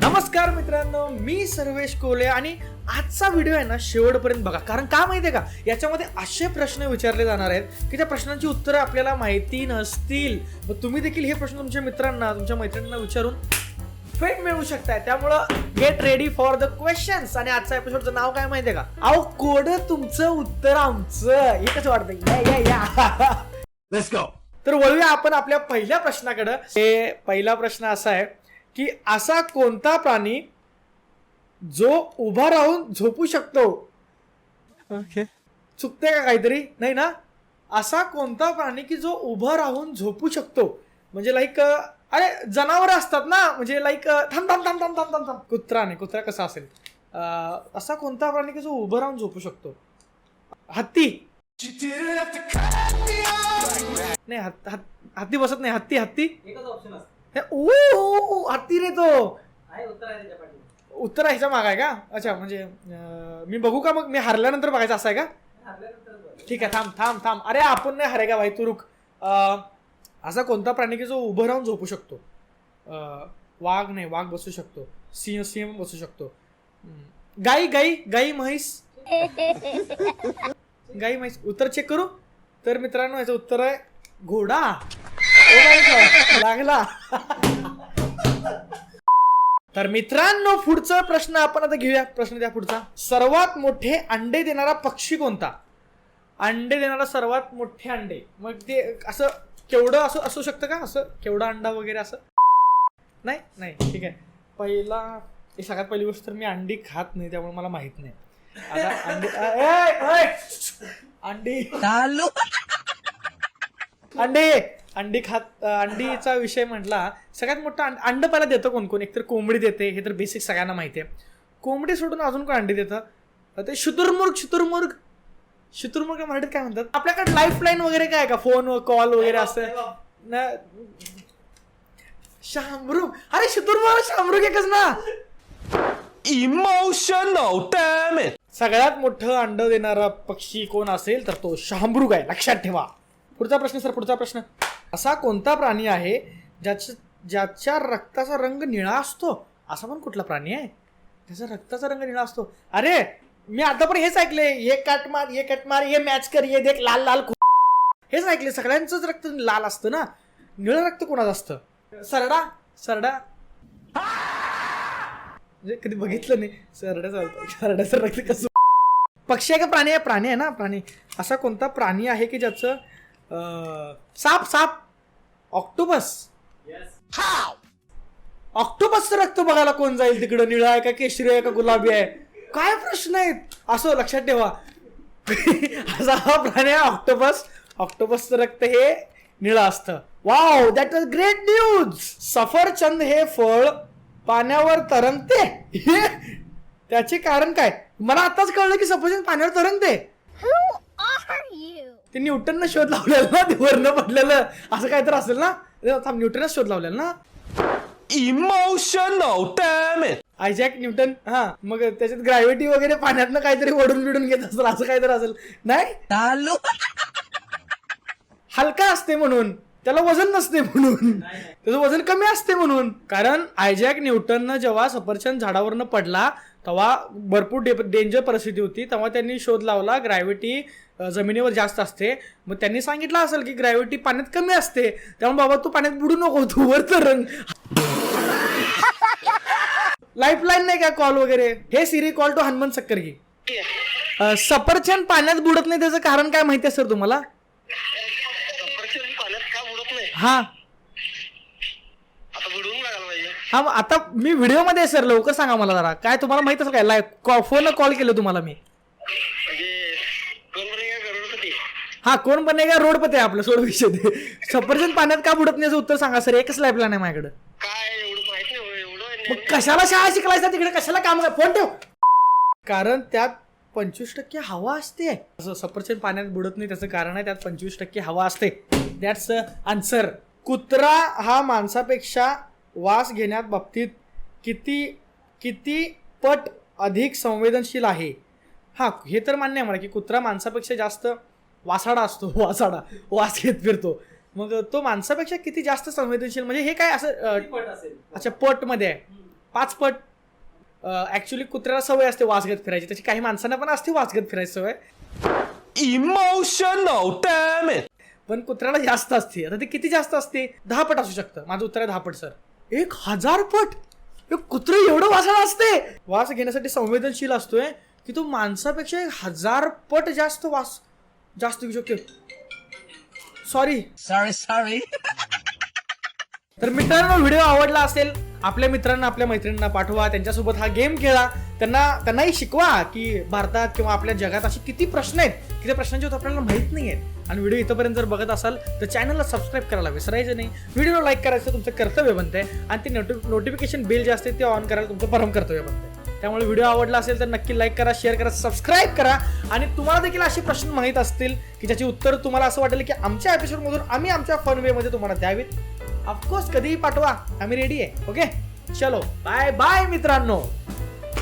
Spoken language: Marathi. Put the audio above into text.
नमस्कार मित्रांनो मी सर्वेश कोले आणि आजचा व्हिडिओ आहे ना शेवटपर्यंत बघा. कारण का माहितीये का? याच्यामध्ये असे प्रश्न विचारले जाणार आहेत की त्या प्रश्नांची उत्तरं आपल्याला माहिती नसतील. मग तुम्ही देखील हे प्रश्न तुमच्या मित्रांना तुमच्या मैत्रिणींना विचारून फेट मिळवू शकताय. त्यामुळं get ready for the questions आणि आजच्या एपिसोडचं नाव काय माहितीये का? अहो कोड तुमचं उत्तर आमचं. एकच वाटतं. तर वळूया आपण आपल्या पहिल्या प्रश्नाकडं. हे पहिला प्रश्न असा आहे की असा कोणता प्राणी जो उभा राहून झोपू शकतो? Okay. चुकते का काहीतरी? नाही ना? असा कोणता प्राणी की जो उभा राहून झोपू शकतो? म्हणजे लाईक अरे जनावर असतात ना? म्हणजे लाईक थांब थांब थांब थांब थांब थांब थांब. कुत्रा नाही कुत्रा कसा असेल? असा कोणता प्राणी की जो उभं राहून झोपू शकतो? हत्ती. नाही हत्ती बसत नाही. हत्ती हत्ती. हे, ओ हत्ती रे तो. उत्तर ह्याच्या माग आहे का? अच्छा म्हणजे मी बघू का मग? मी हरल्यानंतर बघायचं असं आहे का. ठीक आहे थांब थांब थांब. अरे आपण नाही हरे का भाई तू असा कोणता प्राणी की जो उभं राहून झोपू शकतो? वाघ नाही वाघ बसू शकतो. सिंह सिंह बसू शकतो. गाई गाई गाई म्हैस. गाई म्हैस. उत्तर चेक करू? तर मित्रांनो याचं उत्तर आहे घोडा. लागला. तर मित्रांनो पुढचा प्रश्न आपण आता घेऊया. प्रश्न द्या पुढचा. सर्वात मोठे अंडे देणारा पक्षी कोणता? अंडे देणारा सर्वात मोठे अंडे. मग ते असं केवढं असं असू शकतं का? असं केवढा अंडा वगैरे असं? नाही? नाही. ठीक आहे. पहिला सगळ्यात पहिली गोष्ट तर मी अंडी खात नाही त्यामुळे मला माहीत नाही. आता अंडी अंडी. अंडे. अंडी खात अंडीचा विषय म्हटला सगळ्यात मोठा अंड अंड पहिला देतं कोण कोण? एकतर कोंबडी देते हे तर बेसिक सगळ्यांना माहिती आहे. कोंबडी सोडून अजून कोण अंडी देतं? ते शुतुरमुर्ग शुतुरमुर्ग. शुतुरमुर्ग मराठीत काय म्हणतात? आपल्याकडे लाईफ लाईन वगैरे काय का? फोन कॉल वगैरे असं? ना शामरुग अरे शुतुरमुर्ग शामरुग एकच ना. It. सगळ्यात मोठं अंड देणारा पक्षी कोण असेल तर तो शाहमृग आहे. लक्षात ठेवा. पुढचा प्रश्न सर पुढचा प्रश्न. असा कोणता प्राणी आहे ज्याच्या ज्याच्या रक्ताचा रंग निळा असतो? असा पण कुठला प्राणी आहे? त्याचा रक्ताचा रंग निळा असतो? अरे मी आता पण हेच ऐकले ये कट मार ये कट मार ये मॅच कर ये देख लाल लाल खु- हेच ऐकले सगळ्यांचंच रक्त लाल असतं ना? निळं रक्त कोणाचं असतं? सरडा सरडा. म्हणजे कधी बघितलं नाही. सरडा चालतं सरड्याचं रक्त कसं? पक्षी आहे का प्राणी आहे? प्राणी आहे ना प्राणी. असा कोणता प्राणी आहे की ज्याचं साप साप. ऑक्टोबस Yes. ऑक्टोपसचं रक्त बघायला कोण जाईल तिकडं? निळा आहे का केशरी आहे का गुलाबी आहे? काय प्रश्न आहेत? असं लक्षात ठेवा. असा हा प्राणी आहे ऑक्टोपस. ऑक्टोपसचं रक्त हे निळं असतं. Wow that is great news सफरचंद हे फळ पाण्यावर तरंगते. त्याचे कारण काय? मला आताच कळलं की सफरचंद पाण्यावर तरंगते? ते न्यूटननं शोध लावलेला ना ते वरनं पडलेलं. असं काय तर असेल ना? थांब न्यूटनच शोध लावलेला ना? It. आयजॅक न्यूटन हा. मग त्याच्यात ग्रॅव्हिटी वगैरे पाण्यातनं काहीतरी ओढून बिडून घेत असेल असं काहीतरी असेल. नाही? हलका असते म्हणून. त्याला वजन नसते म्हणून. त्याचं वजन कमी असते म्हणून. कारण आयजॅक न्यूटननं जेव्हा सफरचंद झाडावरनं पडला तेव्हा भरपूर डे डेंजर परिस्थिती होती. तेव्हा त्यांनी शोध लावला ग्रॅव्हिटी जमिनीवर जास्त असते. मग त्यांनी सांगितलं असेल की ग्रॅव्हिटी पाण्यात कमी असते. त्यामुळे बाबा तू पाण्यात बुडू नको तू वर तर रंग लाईफ लाईन नाही का कॉल वगैरे? हे Siri call to Hanumant Sakkar की अं, सफरचंद पाण्यात बुडत नाही त्याचं कारण काय माहिती आहे सर तुम्हाला? हा. आता बुडवून लागायला पाहिजे. हा मग आता मी व्हिडिओमध्ये आहे सर. लवकर सांगा मला जरा. काय तुम्हाला माहीत असेल काय? लाईव्ह फोन कॉल केलं तुम्हाला मी. म्हणजे कोण बनेगा करोडपती हा कोण बनेगा रोडपती आहे आपलं सोड विषय ते. सफरचंद पाण्यात का बुडत नाही याचं उत्तर सांगा सर. एकच लाईफ प्लॅन आहे माझ्याकडे. काय एवढं माहीत नाही हो, एवढं मग कशाला शाळा शिकलायचा तिकडे? कशाला काम फोन ठेव. कारण त्यात पंचवीस टक्के हवा असते. असं सफरचंद पाण्यात बुडत नाही त्याचं कारण आहे त्यात पंचवीस टक्के हवा असते. दॅट्स आन्सर कुत्रा हा माणसापेक्षा वास घेण्यात बाबतीत किती किती पट अधिक संवेदनशील आहे? हा हे तर मान्य आहे मला की कुत्रा माणसापेक्षा जास्त वासाडा असतो वासाडा वास घेत फिरतो. मग तो माणसापेक्षा किती जास्त संवेदनशील? म्हणजे हे काय असं अच्छा पटमध्ये आहे. पाच पट. ॲक्च्युली कुत्र्याला सवय असते वास घेत फिरायची. त्याची काही माणसांना पण असते वास घेत फिरायची सवय. It. पण कुत्र्याला जास्त असते. आता ते किती जास्त असते? दहा पट असू शकतं. माझं उत्तर आहे दहा पट सर एक हजार पट? कुत्र एवढं वासाला असते? वास घेण्यासाठी संवेदनशील असतोय की तो माणसापेक्षा एक हजार पट जास्त वास जास्त घेऊ शकतो सॉरी Sorry, sorry. तर मित्रांनो व्हिडिओ आवडला असेल आपल्या मित्रांना आपल्या मैत्रिणींना पाठवा त्यांच्यासोबत हा गेम खेळा. त्यांना त्यांनाही शिकवा की भारतात किंवा आपल्या जगात असे किती प्रश्न आहेत. की त्या प्रश्नांचे उत्तर आपल्याला माहीत नाही आहेत. आणि व्हिडिओ इथंपर्यंत जर बघत असाल तर चॅनलला सबस्क्राईब करायला विसरायचं नाही. व्हिडिओला लाईक करायचं तुमचं कर्तव्य बनतंय. आणि ते नोटि नोटिफिकेशन बिल जे असते ते ऑन करायला तुमचं परम कर्तव्य बनते त्यामुळे व्हिडिओ आवडला असेल तर नक्की लाईक करा शेअर करा सबस्क्राईब करा. आणि तुम्हाला देखील असे प्रश्न माहीत असतील की ज्याची उत्तर तुम्हाला असं वाटेल की आमच्या एपिसोडमधून आम्ही आमच्या फन वेमध्ये तुम्हाला द्यावीत. ऑफकोर्स कधीही पाठवा. आम्ही रेडी आहे. ओके चलो. बाय बाय मित्रांनो.